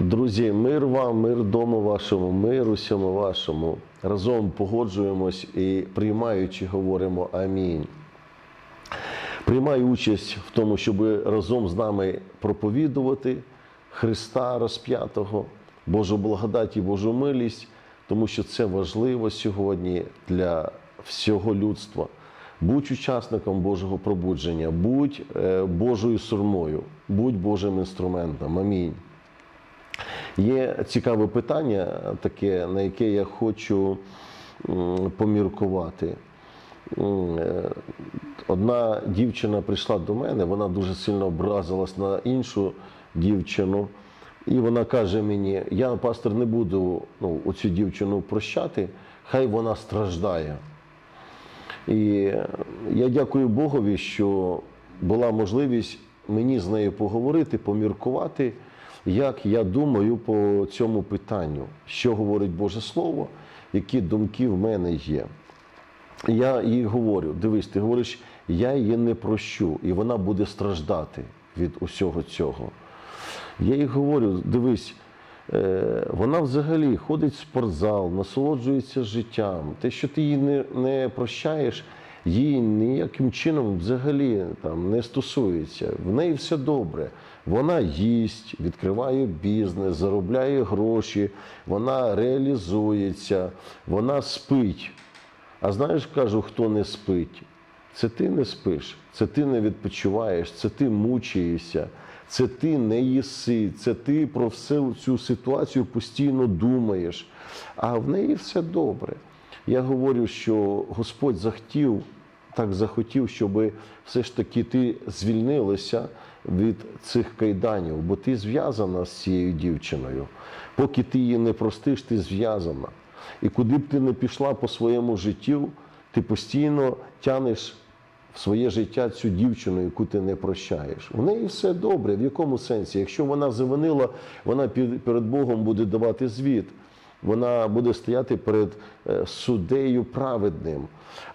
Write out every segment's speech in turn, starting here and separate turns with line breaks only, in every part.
Друзі, мир вам, мир дому вашому, мир усьому вашому. Разом погоджуємось і приймаючи, говоримо амінь. Приймаю участь в тому, щоб разом з нами проповідувати Христа розп'ятого, Божу благодать і Божу милість, тому що це важливо сьогодні для всього людства. Будь учасником Божого пробудження, будь е, Божою сурмою, будь Божим інструментом. Амінь. Є цікаве питання, таке, на яке я хочу поміркувати. Е, Одна дівчина прийшла до мене, вона дуже сильно образилась на іншу дівчину. І вона каже мені: я, пастор, не буду ну, оцю дівчину прощати, хай вона страждає. І я дякую Богові, що була можливість мені з нею поговорити, поміркувати, як я думаю по цьому питанню, що говорить Боже Слово, які думки в мене є. Я їй говорю: дивись, ти говориш, я її не прощу, і вона буде страждати від усього цього. Я їй говорю: дивись, е, вона взагалі ходить в спортзал, насолоджується життям. Те, що ти її не, не прощаєш, їй ніяким чином взагалі там не стосується. В неї все добре. Вона їсть, відкриває бізнес, заробляє гроші, вона реалізується, вона спить. А знаєш, кажу, хто не спить? Це ти не спиш, це ти не відпочиваєш, це ти мучаєшся, це ти не їси, це ти про всю цю ситуацію постійно думаєш. А в неї все добре. Я говорю, що Господь захотів, так захотів, щоб все ж таки ти звільнилася від цих кайданів, бо ти зв'язана з цією дівчиною. Поки ти її не простиш, ти зв'язана. І куди б ти не пішла по своєму життю, ти постійно тянеш в своє життя цю дівчину, яку ти не прощаєш. У неї все добре. В якому сенсі? Якщо вона завинила, вона перед Богом буде давати звіт. Вона буде стояти перед е, суддею праведним.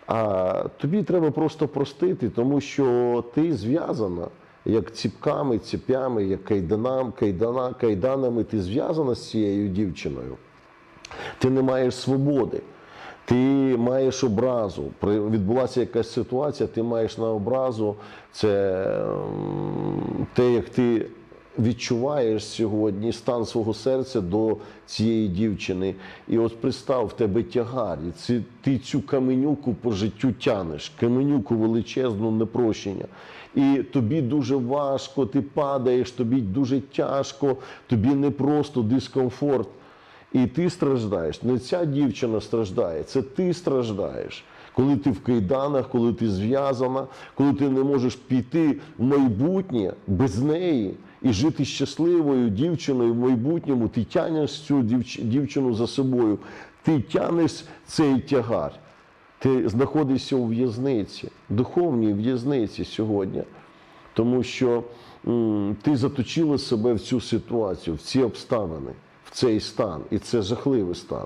А тобі треба просто простити, тому що ти зв'язана як ціпками, ціпями, як кайданам, кайдана, кайданами. Ти зв'язана з цією дівчиною. Ти не маєш свободи, ти маєш образу. Відбулася якась ситуація, ти маєш на образу. Це те, як ти відчуваєш сьогодні стан свого серця до цієї дівчини. І ось пристав в тебе тягар, і ці, ти цю каменюку по життю тянеш, каменюку величезну непрощення. І тобі дуже важко, ти падаєш, тобі дуже тяжко, тобі непросто дискомфорт. І ти страждаєш. Не ця дівчина страждає, це ти страждаєш. Коли ти в кайданах, коли ти зв'язана, коли ти не можеш піти в майбутнє без неї і жити щасливою дівчиною в майбутньому, ти тянеш цю дівч- дівчину за собою, ти тянеш цей тягар. Ти знаходишся у в'язниці, духовній в'язниці сьогодні, тому що м, ти заточила себе в цю ситуацію, в ці обставини, в цей стан, і це жахливий стан.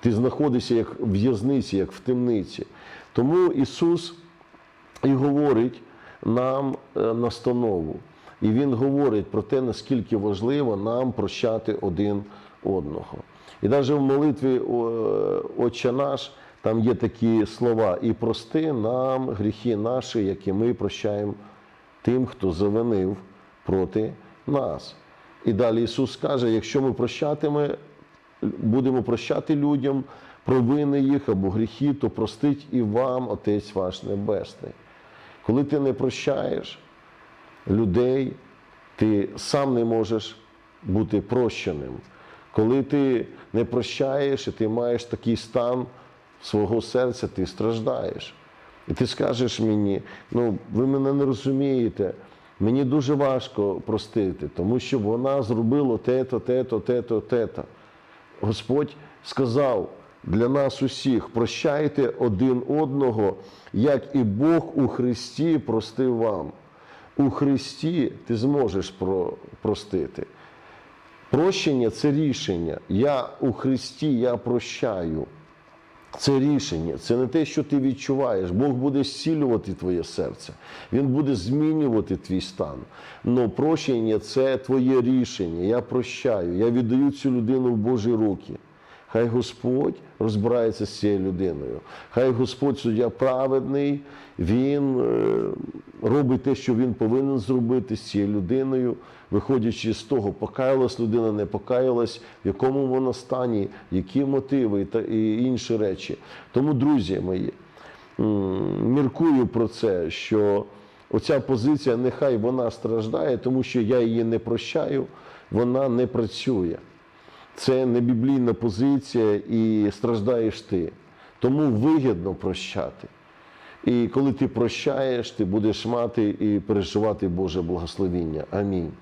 Ти знаходишся як в в'язниці, як в темниці. Тому Ісус і говорить нам е, настанову. І Він говорить про те, наскільки важливо нам прощати один одного. І навіть в молитві Отче наш там є такі слова: і прости нам гріхи наші, які ми прощаємо тим, хто завинив проти нас. І далі Ісус каже: якщо ми прощатиме, будемо прощати людям провини їх або гріхи, то простить і вам Отець ваш Небесний. Коли ти не прощаєш людей, ти сам не можеш бути прощеним. Коли ти не прощаєш і ти маєш такий стан свого серця, ти страждаєш. І ти скажеш мені, ну ви мене не розумієте, мені дуже важко простити, тому що вона зробила те-то, те-то, те-то, те-то. Господь сказав для нас усіх: прощайте один одного, як і Бог у Христі простив вам. У Христі ти зможеш про- простити. Прощення це рішення. Я у Христі я прощаю. Це рішення, це не те, що ти відчуваєш. Бог буде зцілювати твоє серце, Він буде змінювати твій стан. Но прощення це твоє рішення. Я прощаю, я віддаю цю людину в Божі руки. Хай Господь розбирається з цією людиною. Хай Господь суддя праведний, Він е, робить те, що він повинен зробити з цією людиною, виходячи з того, покаялась людина, не покаялась, в якому вона стані, які мотиви та і інші речі. Тому, друзі мої, міркую про це, що оця позиція, нехай вона страждає, тому що я її не прощаю, вона не працює. Це не біблійна позиція і страждаєш ти. Тому вигідно прощати. І коли ти прощаєш, ти будеш мати і переживати Боже благословіння. Амінь.